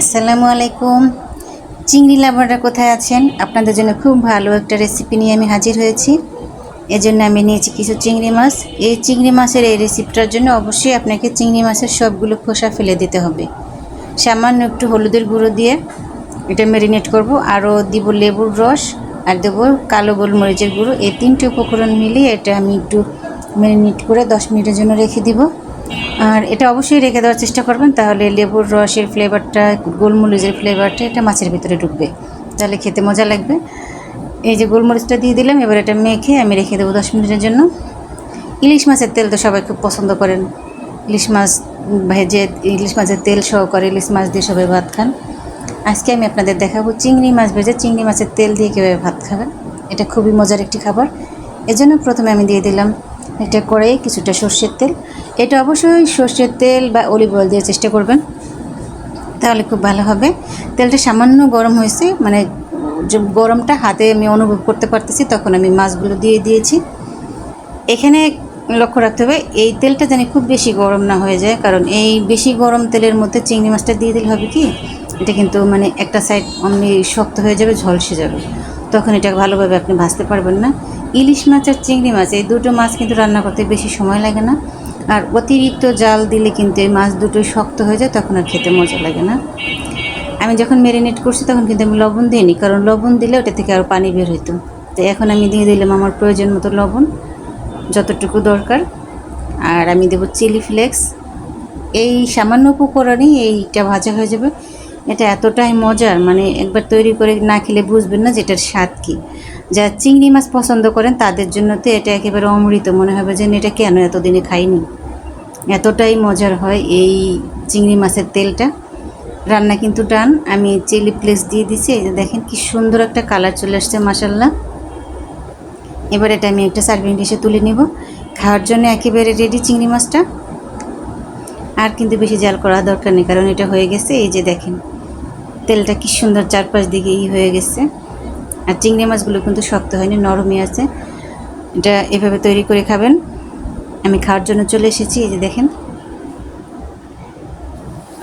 আসসালামু আলাইকুম। চিংড়ি লাভাররা কোথায় আছেন? আপনাদের জন্য খুব ভালো একটা রেসিপি নিয়ে আমি হাজির হয়েছি। এজন্য আমি নিয়েছি কিছু চিংড়ি মাছ। এই চিংড়ি মাছের এই রেসিপিটার জন্য অবশ্যই আপনাকে চিংড়ি মাছের সবগুলো খোসা ফেলে দিতে হবে। সামান্য একটু হলুদের গুঁড়ো দিয়ে এটা ম্যারিনেট করব। আরও দিব লেবুর রস আর দেবো কালো গোলমরিচের গুঁড়ো। এই তিনটে উপকরণ মিলিয়ে এটা আমি একটু ম্যারিনেট করে দশ মিনিটের জন্য রেখে দিব। আর এটা অবশ্যই রেখে দেওয়ার চেষ্টা করবেন, তাহলে লেবুর রসের ফ্লেভারটা গোলমরিচের ফ্লেভারটা এটা মাছের ভিতরে ঢুকবে। তাহলে খেতে মজা লাগবে। এই যে গোলমরিচটা দিয়ে দিলাম, এবার এটা মেখে আমি রেখে দেবো দশ মিনিটের জন্য। ইলিশ মাছের তেল তো সবাই খুব পছন্দ করেন। ইলিশ মাছ ভেজে ইলিশ মাছের তেল সহকারে ইলিশ মাছ দিয়ে সবাই ভাত খান। আজকে আমি আপনাদের দেখাবো চিংড়ি মাছ ভেজে চিংড়ি মাছের তেল দিয়ে কীভাবে ভাত খাবেন। এটা খুবই মজার একটি খাবার। এজন্য প্রথমে আমি দিয়ে দিলাম এটা করে কিছুটা সর্ষের তেল। এটা অবশ্যই সর্ষের তেল বা অলিভ অয়েল দিয়ে চেষ্টা করবেন। তাহলে খুব ভালো হবে। তেলটা সামান্য গরম হয়েছে মানে গরমটা হাতে আমি অনুভব করতে পারতেছি, তখন আমি মাছগুলো দিয়ে দিয়েছি। এখানে লক্ষ্য রাখতে হবে, এই তেলটা জানি খুব বেশি গরম না হয়ে যায়, কারণ এই বেশি গরম তেলের মধ্যে চিংড়ি মাছটা দিয়ে দিলে হবে কি, এটা কিন্তু মানে একটা সাইড অমনি শক্ত হয়ে যাবে, ঝলসে যাবে। তখন এটা ভালোভাবে আপনি ভাজতে পারবেন না। ইলিশ মাছ আর চিংড়ি মাছ, এই দুটো মাছ কিন্তু রান্না করতে বেশি সময় লাগে না। আর অতিরিক্ত জাল দিলে কিন্তু এই মাছ দুটোই শক্ত হয়ে যায়, তখন আর খেতে মজা লাগে না। আমি যখন ম্যারিনেট করছি, তখন কিন্তু আমি লবণ দিইনি, কারণ লবণ দিলে ওটা থেকে আরও পানি বের হইতো। তো এখন আমি দিয়ে দিলাম আমার প্রয়োজন মতো লবণ, যতটুকু দরকার। আর আমি দেবো চিলি ফ্লেক্স। এই সামান্য উপকরণেই এইটা ভাজা হয়ে যাবে। এটা এতটাই মজার মানে একবার তৈরি করে না খেলে বুঝবেন না যে এটার স্বাদ কী। যারা চিংড়ি মাছ পছন্দ করেন, তাদের জন্য তো এটা একেবারে অমৃত। মনে হবে যে এটা কেন এতদিনে খাইনি? এতটাই মজার হয় এই চিংড়ি মাছের তেলটা। রান্না কিন্তু ডান, আমি চিলি প্লেস দিয়ে দিছি। এই দেখেন, কি সুন্দর একটা কালার চলে আসছে মাসাল্লাহ এবার এটা আমি একটা সার্ভিং ডিশে তুলে নিব। খাওয়ার জন্য একেবারে রেডি চিংড়ি মাছটা। আর কিন্তু বেশি জাল করা দরকার নেই, কারণ এটা হয়ে গেছে। এই যে দেখেন তেলটা কি সুন্দর চারপাশ দিকে ই হয়ে গেছে। আর চিংড়ি মাছগুলো কিন্তু শক্ত হয়নি, নরমই আছে। এটা এভাবে তৈরি করে খাবেন। আমি খাওয়ার জন্য চলে এসেছি, এই যে দেখেন।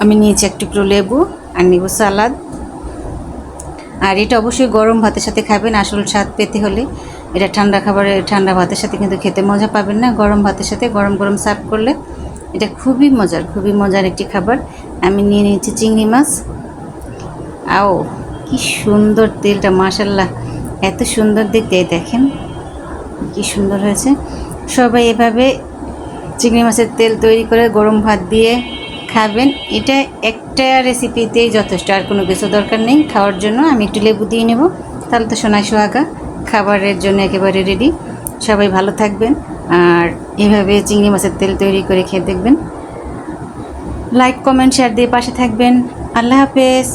আমি নিয়েছি এক টুকরো লেবু আর নিব সালাদ। আর এটা অবশ্যই গরম ভাতের সাথে খাবেন, আসল স্বাদ পেতে হলে। এটা ঠান্ডা খাবারে, ঠান্ডা ভাতের সাথে কিন্তু খেতে মজা পাবেন না। গরম ভাতের সাথে, গরম গরম সার্ভ করলে। এটা খুবই মজার খুবই মজার একটি খাবার। আমি নিয়ে নিয়েছি চিংড়ি মাছ। আও, কি সুন্দর তেলটা মাশাল্লাহ এত সুন্দর দেখতে দেখেন। কি সুন্দর হয়েছে। সবাই এভাবে চিংড়ি মাছের তেল তৈরি করে গরম ভাত দিয়ে খাবেন। এটা একটা রেসিপিতেই যথেষ্ট, আর কোনো কিছু দরকার নেই। খাওয়ার জন্য আমি একটু লেবু দিয়ে নেব। তাহলে তো সোনাই সোহাগা, খাবারের জন্য একেবারে রেডি সবাই ভালো থাকবেন, আর এভাবে চিংড়ি মাছের তেল তৈরি করে খেয়ে দেখবেন। লাইক কমেন্ট শেয়ার দিয়ে পাশে থাকবেন। আল্লাহ হাফেজ।